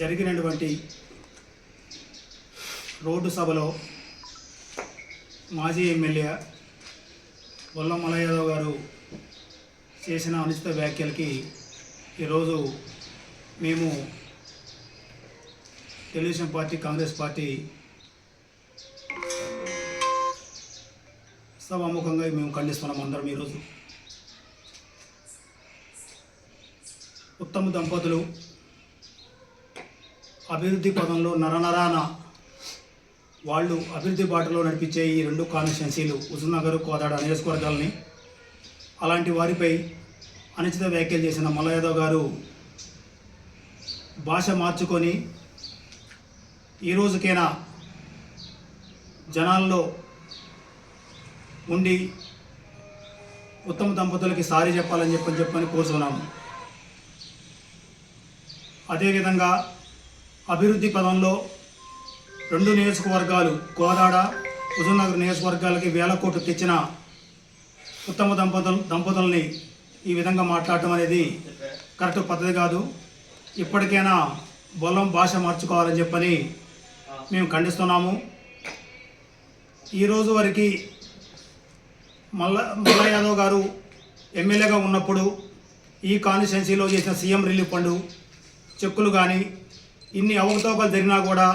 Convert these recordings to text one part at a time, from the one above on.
జరిగినటువంటి రోడ్డు సభలో మాజీ ఎమ్మెల్యే బొల్ల యాదవ్ గారు చేసిన అనుచిత వ్యాఖ్యలకి ఈరోజు మేము తెలుగుదేశం పార్టీ కాంగ్రెస్ పార్టీ సభాముఖంగా మేము ఖండిస్తున్నాం అందరం ఈరోజు. ఉత్తమ దంపతులు అభివృద్ధి పదంలో నరనరాన వాళ్ళు అభివృద్ధి బాటలో నడిపించే ఈ రెండు కాన్స్టిట్యున్సీలు హుజూర్నగర్ కోదాడ నియోజకవర్గాలని అలాంటి వారిపై అనుచిత వ్యాఖ్యలు చేసిన మల్లయాదవ్ గారు భాష మార్చుకొని ఈ రోజుకైనా జనాల్లో ఉండి ఉత్తమ దంపతులకి సారీ చెప్పాలని చెప్పని చెప్పని కోరుతున్నాము. అదేవిధంగా అభివృద్ధి పదంలో రెండు నియోజకవర్గాలు కోదాడ హుజూర్నగర్ నియోజకవర్గాలకి వేల కోట్లు తెచ్చిన ఉత్తమ దంపతులు దంపతుల్ని ఈ విధంగా మాట్లాడటం అనేది కరెక్ట్ పద్ధతి కాదు. ఇప్పటికైనా బొల్లం భాష మార్చుకోవాలని చెప్పని మేము ఖండిస్తున్నాము. ఈరోజు వరకు మల్ల మల్ల యాదవ్ గారు ఎమ్మెల్యేగా ఉన్నప్పుడు ఈ కాన్స్టిట్యున్సీలో చేసిన సీఎం రిలీఫ్ ఫండ్ చెక్కులు కానీ ఇన్ని అవకతవకలు జరిగినా కూడా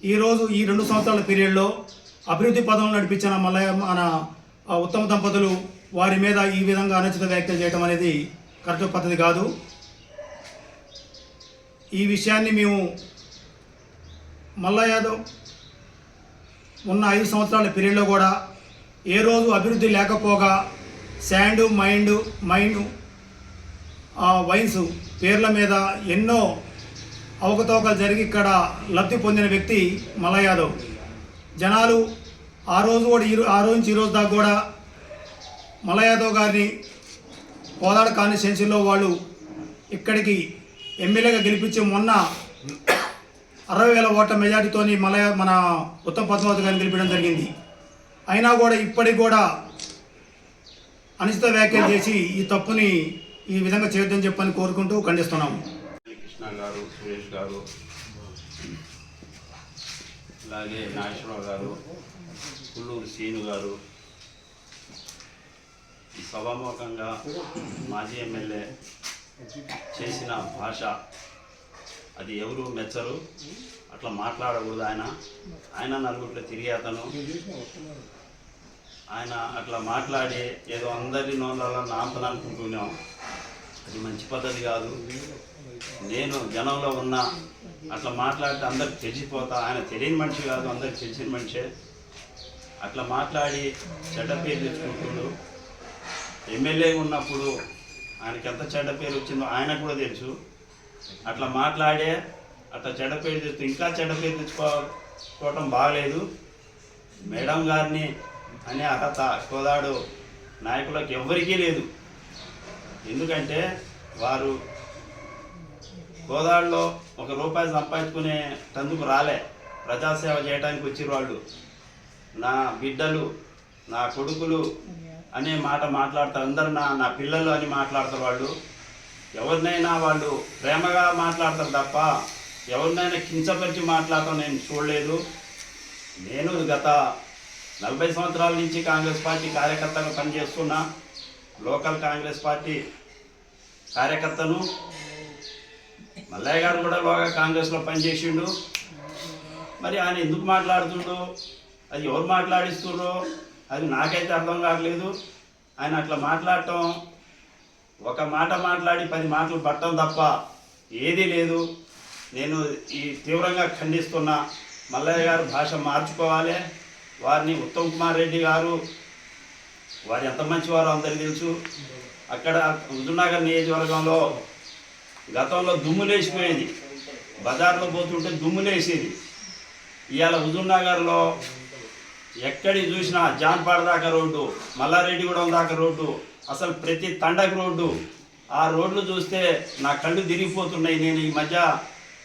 ఈరోజు ఈ రెండు సంవత్సరాల పీరియడ్లో అభివృద్ధి పదంలో నడిపించిన మల్లయ్య మన ఉత్తమ దంపతులు వారి మీద ఈ విధంగా అనుచిత వ్యాఖ్యలు చేయడం అనేది కరెక్ట్ పద్ధతి కాదు. ఈ విషయాన్ని మేము మల్ల యాదవ్ ఉన్న ఐదు సంవత్సరాల పీరియడ్లో కూడా ఏ రోజు అభివృద్ధి లేకపోగా శాండ్ మైండ్ మైండ్ ఆ వైన్స్ పేర్ల మీద ఎన్నో అవకతవకలు జరిగి ఇక్కడ లబ్ధి పొందిన వ్యక్తి మల్ల యాదవ్. జనాలు ఆ రోజు కూడా ఈ ఆ రోజు నుంచి ఈరోజు దాకా కూడా మల్ల యాదవ్ గారిని కోదాడ కాన్స్టిట్యున్సీలో వాళ్ళు ఇక్కడికి ఎమ్మెల్యేగా గెలిపించి మొన్న అరవై వేల ఓట్ల మెజార్టీతోని మలయా మన ఉత్తమ్ పద్మావతి గారిని గెలిపించడం జరిగింది. అయినా కూడా ఇప్పటికి కూడా అనుచిత వ్యాఖ్యలు చేసి ఈ తప్పుని ఈ విధంగా చేయొద్దని చెప్పని కోరుకుంటూ ఖండిస్తున్నాము. కృష్ణ గారు సురేష్ గారు అలాగే నాగేశ్వరరావు గారు కుల్లూరు శీను గారు ఈ సభాముఖంగా మాజీ ఎమ్మెల్యే చేసిన భాష అది ఎవరు మెచ్చరు? అట్లా మాట్లాడకూడదు ఆయన. ఆయన నలుగురిలో తిరిగి అతను. ఆయన అట్లా మాట్లాడి ఏదో అందరి నోళ్ళ నాంపని అనుకుంటున్నాం అది మంచి పద్ధతి కాదు. నేను జనంలో ఉన్న అట్లా మాట్లాడితే అందరికి తెలిసిపోతా. ఆయన తెలియని మనిషి కాదు అందరికి తెలిసిన మనిషే. అట్లా మాట్లాడి చెడ్డ పేరు తెచ్చుకుంటున్నాడు ఎమ్మెల్యే ఉన్నప్పుడు ఆయనకి ఎంత చెడ్డ పేరు వచ్చిందో ఆయనకు కూడా తెలుసు. అట్లా మాట్లాడే అట్లా చెడ్డ పేరు తెచ్చు ఇంకా చెడ్డ పేరు తెచ్చుకోవటం బాగలేదు. మేడం గారిని అనే అర్హత కోదాడు నాయకులకు ఎవ్వరికీ లేదు. ఎందుకంటే వారు గోదావరిలో ఒక రూపాయి సంపాదించుకునే తందుకు రాలే. ప్రజాసేవ చేయడానికి వచ్చిన వాళ్ళు. నా బిడ్డలు నా కొడుకులు అనే మాట మాట్లాడతారు. అందరు నా నా పిల్లలు అని మాట్లాడతారు వాళ్ళు. ఎవరినైనా వాళ్ళు ప్రేమగా మాట్లాడతారు తప్ప ఎవరినైనా కించపరిచి మాట్లాడటం నేను చూడలేదు. నేను గత నలభై సంవత్సరాల నుంచి కాంగ్రెస్ పార్టీ కార్యకర్తగా పనిచేస్తున్నా. లోకల్ కాంగ్రెస్ పార్టీ కార్యకర్తను మల్లయ్య గారు కూడా బాగా కాంగ్రెస్లో పనిచేసిండు. మరి ఆయన ఎందుకు మాట్లాడుతుండో అది ఎవరు మాట్లాడిస్తుండ్రో అది నాకైతే అర్థం కావట్లేదు. ఆయన అట్లా మాట్లాడటం ఒక మాట మాట్లాడి పది మాటలు పట్టడం తప్ప ఏదీ లేదు. నేను ఈ తీవ్రంగా ఖండిస్తున్నా మల్లయ్య గారు భాష మార్చుకోవాలి. వారిని ఉత్తమ్ కుమార్ రెడ్డి గారు వారు ఎంత మంచివారో అందరికీ తెలుసు. అక్కడ హుజూర్నగర్ నియోజకవర్గంలో గతంలో దుమ్ములేసిపోయేది. బజార్లో పోతుంటే దుమ్ములేసేది. ఇవాళ హుజూర్నగర్లో ఎక్కడి చూసినా జాన్పాడ దాకా రోడ్డు మల్లారెడ్డిగూడెం దాకా రోడ్డు అసలు ప్రతి తండకు రోడ్డు. ఆ రోడ్లు చూస్తే నా కళ్ళు తిరిగిపోతున్నాయి. నేను ఈ మధ్య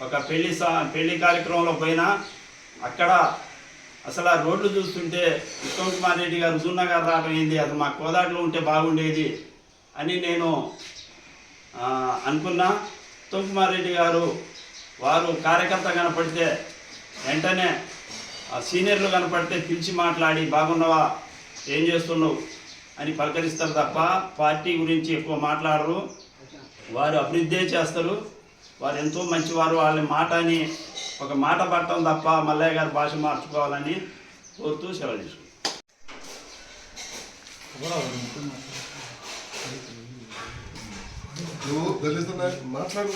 ఒక పెళ్ళి సా పెళ్ళి కార్యక్రమంలో పోయినా అక్కడ అసలు ఆ రోడ్లు చూస్తుంటే ఉత్తమ్ కుమార్ రెడ్డి గారు హుజూర్నగర్ రావడం ఏంది? అది మా కోదాటిలో ఉంటే బాగుండేది అని నేను అనుకున్నా. రెడ్డి గారు వారు కార్యకర్త కనపడితే వెంటనే ఆ సీనియర్లు కనపడితే పిలిచి మాట్లాడి బాగున్నావా? ఏం చేస్తున్నావు? అని పలకరిస్తారు తప్ప పార్టీ గురించి ఎక్కువ మాట్లాడరు. వారు అభివృద్ధి చేస్తారు. వారు ఎంతో మంచివారు. వాళ్ళ మాట అని ఒక మాట పట్టడం తప్ప మల్లయ్య గారి భాష మార్చుకోవాలని కోరుతూ సెలవు తీసుకుంటాం నువ్వు దళితున్నా మాట్లాడు